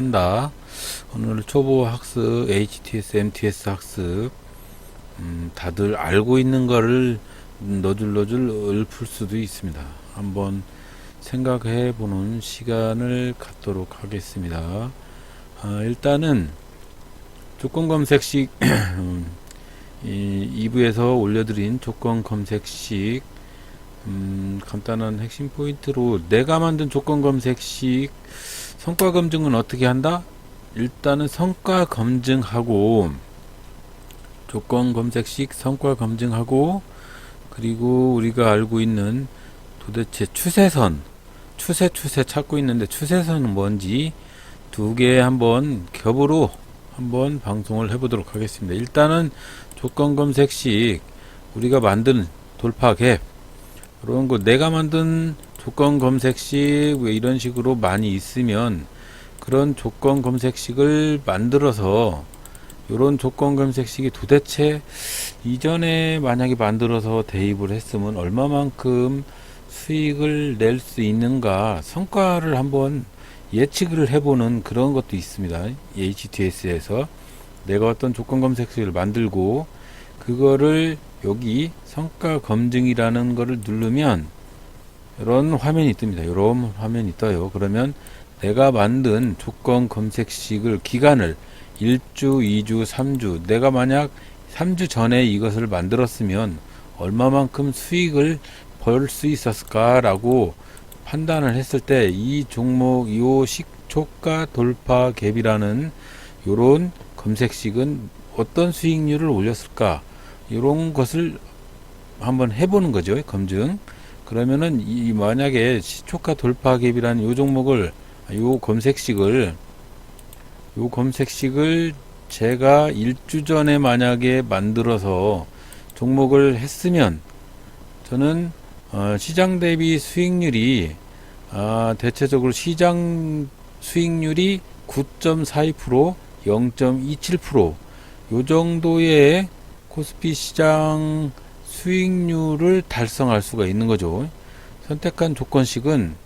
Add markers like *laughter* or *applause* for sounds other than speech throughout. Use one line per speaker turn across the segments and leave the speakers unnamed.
산다. 오늘 초보 학습, HTS, MTS 학습, 음, 다들 알고 있는 거를 너줄너줄 읊을 수도 있습니다. 한번 생각해 보는 시간을 갖도록 하겠습니다. 아, 일단은 조건 검색식, *clears throat* 음, 이 2부에서 올려드린 조건 검색식, 음, 간단한 핵심 포인트로 내가 만든 조건 검색식 성과 검증은 어떻게 한다? 일단은 성과 검증하고 조건 검색식 성과 검증하고 그리고 우리가 알고 있는 도대체 추세선 추세 추세 찾고 있는데 추세선은 뭔지 두 개 한번 겹으로 한번 방송을 해보도록 하겠습니다. 일단은 조건 검색식 우리가 만든 돌파 갭 그런 거 내가 만든 조건 검색식 왜 이런 식으로 많이 있으면 그런 조건 검색식을 만들어서 이런 조건 검색식이 도대체 이전에 만약에 만들어서 대입을 했으면 얼마만큼 수익을 낼 수 있는가 성과를 한번 예측을 해보는 그런 것도 있습니다. HTS에서 내가 어떤 조건 검색식을 만들고 그거를 여기 성과 검증이라는 거를 누르면 이런 화면이 뜹니다. 이런 화면이 떠요. 그러면 내가 만든 조건 검색식을 기간을 1주, 2주, 3주 내가 만약 3주 전에 이것을 만들었으면 얼마만큼 수익을 벌 수 있었을까라고 판단을 했을 때 이 종목 요 식초가 돌파 갭이라는 요런 검색식은 어떤 수익률을 올렸을까 이런 것을 한번 해보는 거죠 검증 그러면은 이 만약에 시초가 돌파 갭이라는 요 종목을 요 검색식을 요 검색식을 제가 일주 전에 만약에 만들어서 종목을 했으면 저는 어, 시장 대비 수익률이 아, 대체적으로 시장 수익률이 9.42% 0.27%요 정도의 코스피 시장 수익률을 달성할 수가 있는 거죠. 선택한 조건식은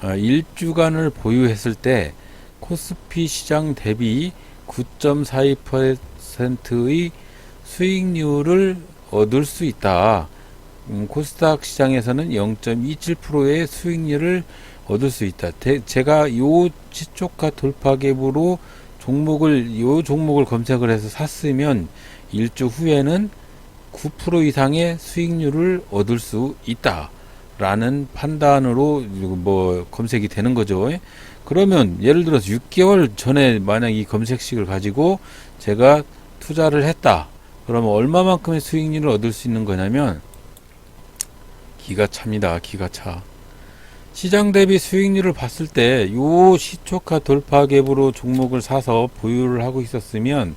아, 1주간을 보유했을 때 코스피 시장 대비 9.42%의 수익률을 얻을 수 있다. 음, 코스닥 시장에서는 0.27%의 수익률을 얻을 수 있다. 대, 제가 요 시초가 돌파 갭으로 종목을 요 종목을 검색을 해서 샀으면 일주 후에는 9% 이상의 수익률을 얻을 수 있다. 라는 판단으로 뭐 검색이 되는 거죠. 그러면 예를 들어서 6개월 전에 만약 이 검색식을 가지고 제가 투자를 했다. 그러면 얼마만큼의 수익률을 얻을 수 있는 거냐면 기가 찹니다. 기가 차. 시장 대비 수익률을 봤을 때 요 시초가 돌파 갭으로 종목을 사서 보유를 하고 있었으면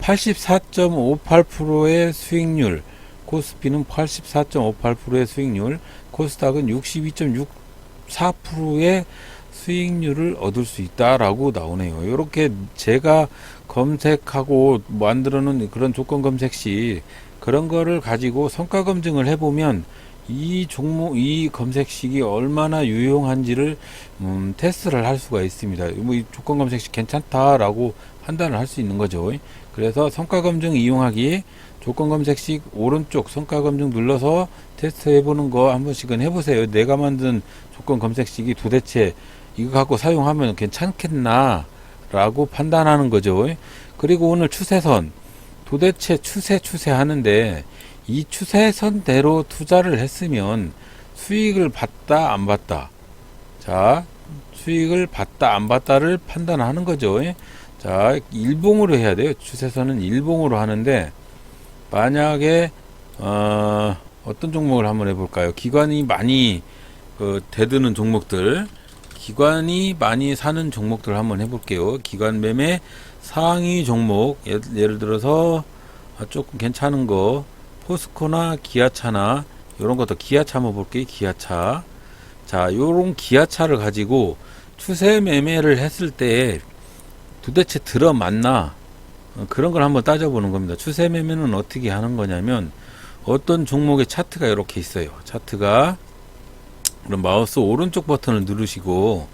84.58%의 수익률, 코스피는 84.58%의 수익률, 코스닥은 62.64%의 수익률을 얻을 수 있다라고 나오네요. 이렇게 제가 검색하고 만들어 놓은 그런 조건 검색 시 그런 거를 가지고 성과 검증을 해보면 이 종목, 이 검색식이 얼마나 유용한지를 음, 테스트를 할 수가 있습니다. 뭐 이 조건 검색식 괜찮다라고 판단을 할 수 있는 거죠. 그래서 성과 검증 이용하기 조건 검색식 오른쪽 성과 검증 눌러서 테스트 해보는 거 한 번씩은 해보세요. 내가 만든 조건 검색식이 도대체 이거 갖고 사용하면 괜찮겠나 라고 판단하는 거죠. 그리고 오늘 추세선 도대체 추세 추세 하는데 이 추세선대로 투자를 했으면 수익을 봤다 안 봤다 자 수익을 봤다 안 봤다를 판단하는 거죠 자 일봉으로 해야 돼요 추세선은 일봉으로 하는데 만약에 어, 어떤 종목을 한번 해볼까요 기관이 많이 그 대드는 종목들 기관이 많이 사는 종목들 한번 해볼게요 기관 매매 상위 종목 예를, 예를 들어서 아, 조금 괜찮은 거 포스코나 기아차나 이런 것도 기아차 한번 볼게요. 기아차. 자, 요런 기아차를 가지고 추세 매매를 했을 때 도대체 들어맞나? 어, 그런 걸 한번 따져보는 겁니다. 추세 매매는 어떻게 하는 거냐면 어떤 종목의 차트가 이렇게 있어요. 차트가 그럼 마우스 오른쪽 버튼을 누르시고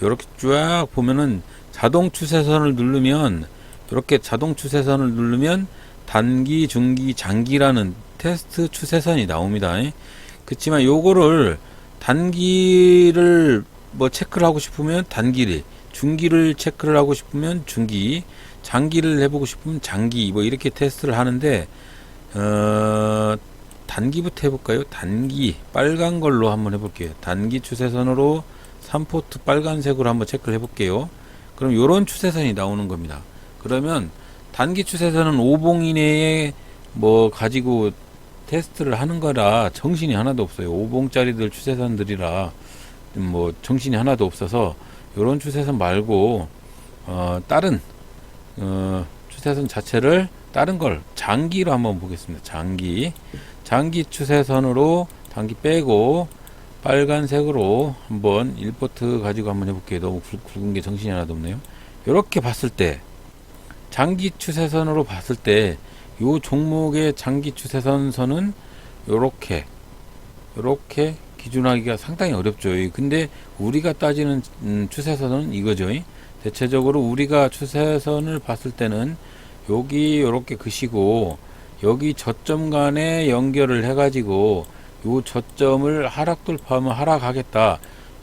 이렇게 쫙 보면은 자동 추세선을 누르면 이렇게 자동 추세선을 누르면 단기, 중기, 장기라는 테스트 추세선이 나옵니다. 그렇지만 요거를 단기를 뭐 체크를 하고 싶으면 단기를, 중기를 체크를 하고 싶으면 중기, 장기를 해보고 싶으면 장기 뭐 이렇게 테스트를 하는데 어, 단기부터 해볼까요? 단기 빨간 걸로 한번 해볼게요. 단기 추세선으로 3포트 빨간색으로 한번 체크를 해볼게요. 그럼 요런 추세선이 나오는 겁니다. 그러면 단기 추세선은 5봉 이내에 뭐 가지고 테스트를 하는 거라 정신이 하나도 없어요. 5봉짜리들 추세선들이라 뭐 정신이 하나도 없어서 요런 추세선 말고 어 다른 어 추세선 자체를 다른 걸 장기로 한번 보겠습니다. 장기 장기 추세선으로 단기 빼고 빨간색으로 한번 1포트 가지고 한번 해볼게요. 너무 굵- 굵은 게 정신이 하나도 없네요. 이렇게 봤을 때 장기 추세선으로 봤을 때요 종목의 장기 추세선 선은 요렇게 요렇게 기준하기가 상당히 어렵죠. 근데 우리가 따지는 음, 추세선은 이거죠. 대체적으로 우리가 추세선을 봤을 때는 여기 요렇게 그시고 여기 저점 간에 연결을 해가지고 요 저점을 하락 돌파하면 하락하겠다.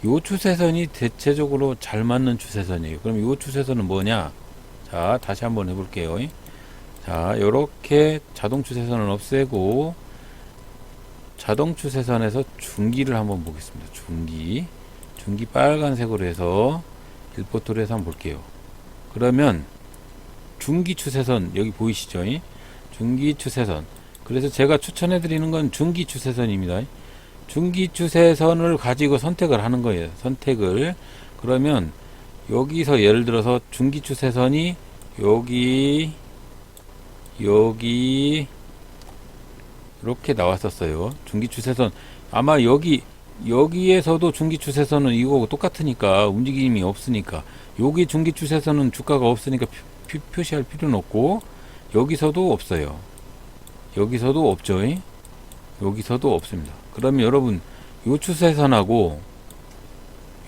요 추세선이 대체적으로 잘 맞는 추세선이에요. 그럼 요 추세선은 뭐냐? 자, 다시 한번 해볼게요. 자, 요렇게 자동 추세선을 없애고 자동 추세선에서 중기를 한번 보겠습니다. 중기. 중기 빨간색으로 해서 1포트로 해서 한번 볼게요. 그러면 중기 추세선 여기 보이시죠? 중기 추세선. 그래서 제가 추천해 드리는 건 중기 추세선입니다. 중기 추세선을 가지고 선택을 하는 거예요. 선택을. 그러면 여기서 예를 들어서 중기 추세선이 여기 여기 이렇게 나왔었어요. 중기 추세선 아마 여기 여기에서도 중기 추세선은 이거하고 똑같으니까 움직임이 없으니까 여기 중기 추세선은 주가가 없으니까 표, 표, 시할 필요는 없고 여기서도 없어요. 여기서도 없죠. 잉? 여기서도 없습니다. 그러면 여러분 요 추세선하고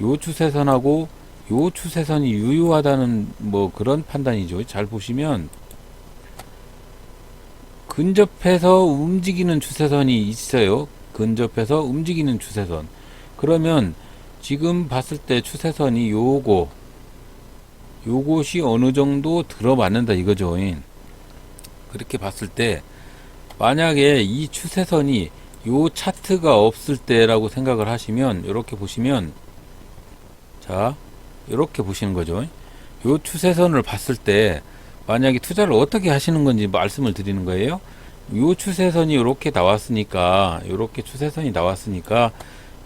요 추세선하고 요 추세선이 유효하다는 뭐 그런 판단이죠. 잘 보시면 근접해서 움직이는 추세선이 있어요. 근접해서 움직이는 추세선. 그러면 지금 봤을 때 추세선이 요거 요것이 어느 정도 들어맞는다 이거죠. 그렇게 봤을 때 만약에 이 추세선이 요 차트가 없을 때라고 생각을 하시면 이렇게 보시면 자 이렇게 보시는 거죠. 요 추세선을 봤을 때 만약에 투자를 어떻게 하시는 건지 말씀을 드리는 거예요. 요 추세선이 이렇게 나왔으니까 이렇게 추세선이 나왔으니까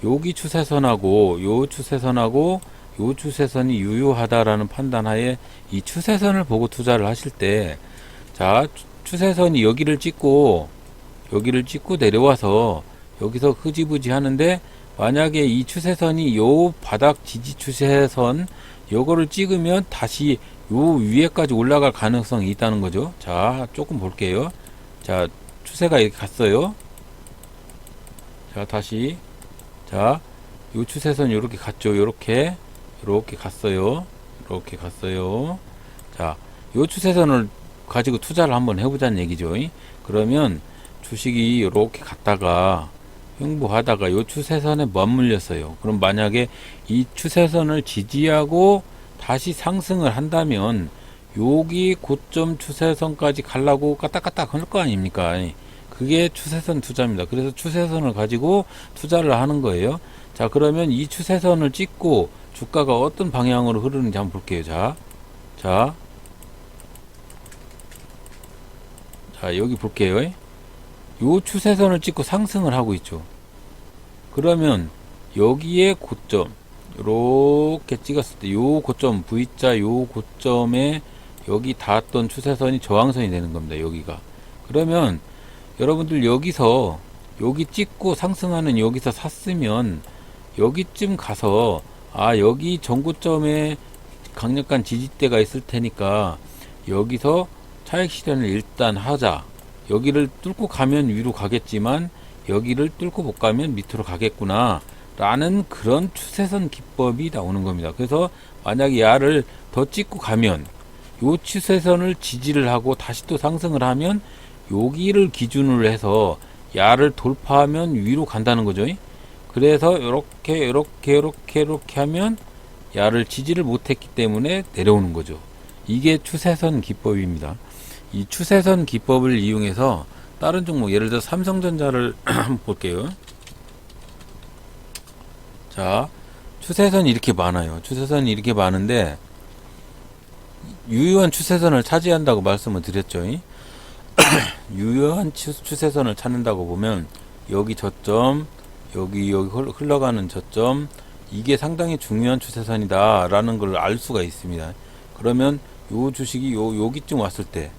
여기 추세선하고 요 추세선하고 요 추세선이 유효하다라는 판단하에 이 추세선을 보고 투자를 하실 때 자 추세선이 여기를 찍고 여기를 찍고 내려와서 여기서 흐지부지 하는데 만약에 이 추세선이 요 바닥 지지 추세선 요거를 찍으면 다시 요 위에까지 올라갈 가능성이 있다는 거죠. 자, 조금 볼게요. 자, 추세가 이렇게 갔어요. 자, 다시. 자, 요 추세선 요렇게 갔죠. 요렇게. 요렇게 갔어요. 요렇게 갔어요. 자, 요 추세선을 가지고 투자를 한번 해보자는 얘기죠. 그러면 주식이 요렇게 갔다가 횡보하다가 요 추세선에 맞물렸어요. 그럼 만약에 이 추세선을 지지하고 다시 상승을 한다면 여기 고점 추세선까지 가려고 까딱까딱 할 거 아닙니까? 그게 추세선 투자입니다. 그래서 추세선을 가지고 투자를 하는 거예요. 자, 그러면 이 추세선을 찍고 주가가 어떤 방향으로 흐르는지 한번 볼게요. 자, 자, 자, 여기 볼게요. 요 추세선을 찍고 상승을 하고 있죠. 그러면 여기에 고점 이렇게 찍었을 때 요 고점 V자 요 고점에 여기 닿았던 추세선이 저항선이 되는 겁니다. 여기가 그러면 여러분들 여기서 여기 찍고 상승하는 여기서 샀으면 여기쯤 가서 아 여기 전고점에 강력한 지지대가 있을 테니까 여기서 차익 실현을 일단 하자. 여기를 뚫고 가면 위로 가겠지만 여기를 뚫고 못 가면 밑으로 가겠구나. 라는 그런 추세선 기법이 나오는 겁니다. 그래서 만약에 야를 더 찍고 가면 요 추세선을 지지를 하고 다시 또 상승을 하면 여기를 기준으로 해서 야를 돌파하면 위로 간다는 거죠. 그래서 이렇게 이렇게 이렇게 이렇게 하면 야를 지지를 못했기 때문에 내려오는 거죠. 이게 추세선 기법입니다. 이 추세선 기법을 이용해서 다른 종목 예를 들어 삼성전자를 *clears throat* 한번 볼게요. 자, 추세선이 이렇게 많아요. 추세선이 이렇게 많은데 유효한 추세선을 차지한다고 말씀을 드렸죠. *clears throat* 유효한 추, 추세선을 찾는다고 보면 여기 저점, 여기 여기 흘- 흘러가는 저점 이게 상당히 중요한 추세선이다라는 걸 알 수가 있습니다. 그러면 요 주식이 요 여기쯤 왔을 때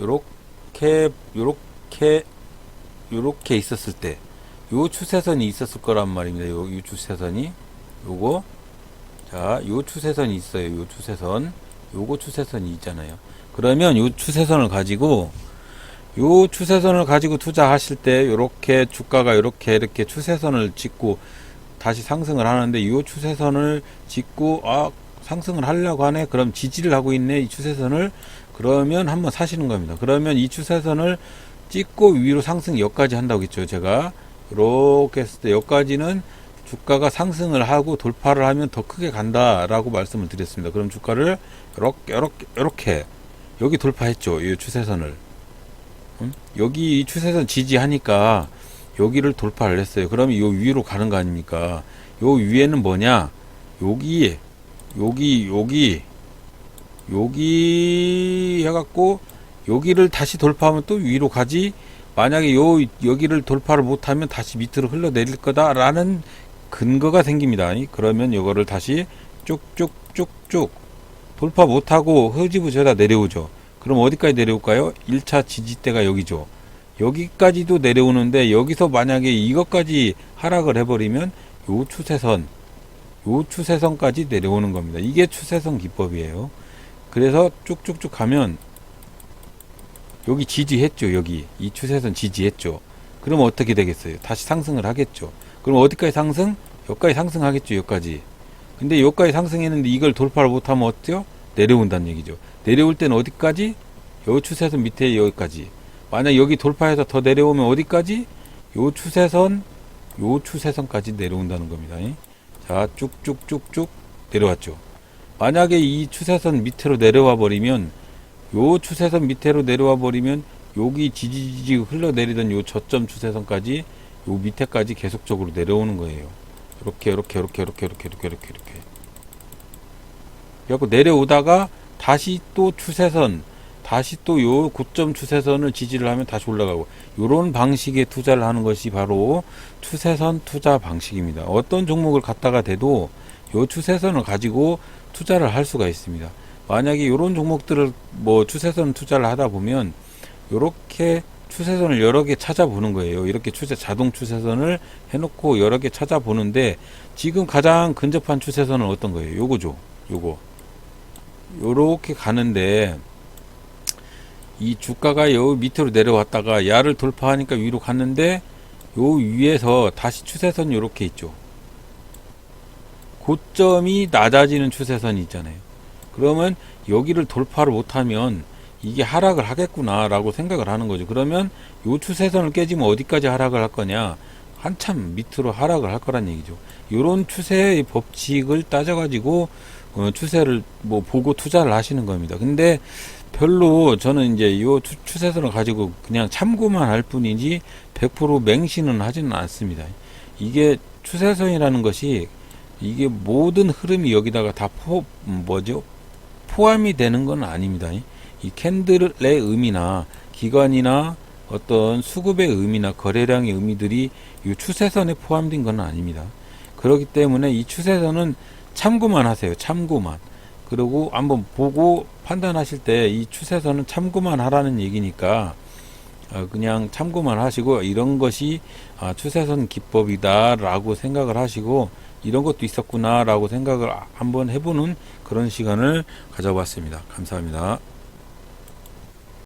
요렇게 요렇게 요렇게 있었을 때 요 추세선이 있었을 거란 말입니다. 요, 요 추세선이 요거 자, 요 추세선이 있어요. 요 추세선. 요거 추세선이 있잖아요. 그러면 요 추세선을 가지고 요 추세선을 가지고 투자하실 때 요렇게 주가가 요렇게 이렇게 추세선을 찍고 다시 상승을 하는데 요 추세선을 찍고 아 상승을 하려고 하네 그럼 지지를 하고 있네 이 추세선을 그러면 한번 사시는 겁니다 그러면 이 추세선을 찍고 위로 상승 여기까지 한다고 했죠 제가 이렇게 했을 때 여기까지는 주가가 상승을 하고 돌파를 하면 더 크게 간다라고 말씀을 드렸습니다 그럼 주가를 이렇게 이렇게 이렇게 여기 돌파했죠 이 추세선을 음? 여기 이 추세선 지지하니까 여기를 돌파를 했어요. 그러면 요 위로 가는 거 아닙니까? 요 위에는 뭐냐? 여기, 여기, 여기, 여기 해갖고 여기를 다시 돌파하면 또 위로 가지. 만약에 요 여기를 돌파를 못하면 다시 밑으로 흘러내릴 거다라는 근거가 생깁니다. 그러면 이거를 다시 쭉쭉쭉쭉 돌파 못하고 흐지부지하다 내려오죠. 그럼 어디까지 내려올까요? 1차 지지대가 여기죠. 여기까지도 내려오는데 여기서 만약에 이것까지 하락을 해버리면 요 추세선 요 추세선까지 내려오는 겁니다. 이게 추세선 기법이에요. 그래서 쭉쭉쭉 가면 여기 지지했죠. 여기 이 추세선 지지했죠. 그럼 어떻게 되겠어요? 다시 상승을 하겠죠. 그럼 어디까지 상승? 여기까지 상승하겠죠. 여기까지. 근데 여기까지 상승했는데 이걸 돌파를 못하면 어때요? 내려온다는 얘기죠. 내려올 때는 어디까지? 요 추세선 밑에 여기까지. 만약 여기 돌파해서 더 내려오면 어디까지? 요 추세선, 요 추세선까지 내려온다는 겁니다. 자, 쭉쭉쭉쭉 내려왔죠. 만약에 이 추세선 밑으로 내려와 버리면, 요 추세선 밑으로 내려와 버리면, 여기 지지지지 흘러내리던 요 저점 추세선까지, 요 밑에까지 계속적으로 내려오는 거예요. 이렇게, 이렇게, 이렇게, 이렇게, 이렇게, 이렇게, 이렇게, 이렇게. 그래갖고 내려오다가 다시 또 추세선, 다시 또 요 고점 추세선을 지지를 하면 다시 올라가고 요런 방식의 투자를 하는 것이 바로 추세선 투자 방식입니다. 어떤 종목을 갖다가 대도 요 추세선을 가지고 투자를 할 수가 있습니다. 만약에 요런 종목들을 뭐 추세선 투자를 하다 보면 요렇게 추세선을 여러 개 찾아보는 거예요. 이렇게 추세 자동 추세선을 해놓고 여러 개 찾아보는데 지금 가장 근접한 추세선은 어떤 거예요? 요거죠. 요거. 요렇게 가는데 이 주가가 요 밑으로 내려왔다가 야를 돌파하니까 위로 갔는데 요 위에서 다시 추세선 요렇게 있죠. 고점이 낮아지는 추세선이 있잖아요. 그러면 여기를 돌파를 못하면 이게 하락을 하겠구나라고 생각을 하는 거죠. 그러면 요 추세선을 깨지면 어디까지 하락을 할 거냐? 한참 밑으로 하락을 할 거란 얘기죠. 요런 추세의 법칙을 따져가지고 어, 추세를 뭐 보고 투자를 하시는 겁니다. 근데 별로 저는 이제 요 추- 추세선을 가지고 그냥 참고만 할 뿐이지 100% 맹신은 하지는 않습니다. 이게 추세선이라는 것이 이게 모든 흐름이 여기다가 다 포, 음, 뭐죠? 포함이 되는 건 아닙니다. 이 캔들의 의미나 기관이나 어떤 수급의 의미나 거래량의 의미들이 이 추세선에 포함된 건 아닙니다. 그렇기 때문에 이 추세선은 참고만 하세요. 참고만. 그리고 한번 보고 판단하실 때 이 추세선은 참고만 하라는 얘기니까 어, 그냥 참고만 하시고 이런 것이 아, 추세선 기법이다라고 생각을 하시고 이런 것도 있었구나라고 생각을 한번 해보는 그런 시간을 가져봤습니다. 감사합니다.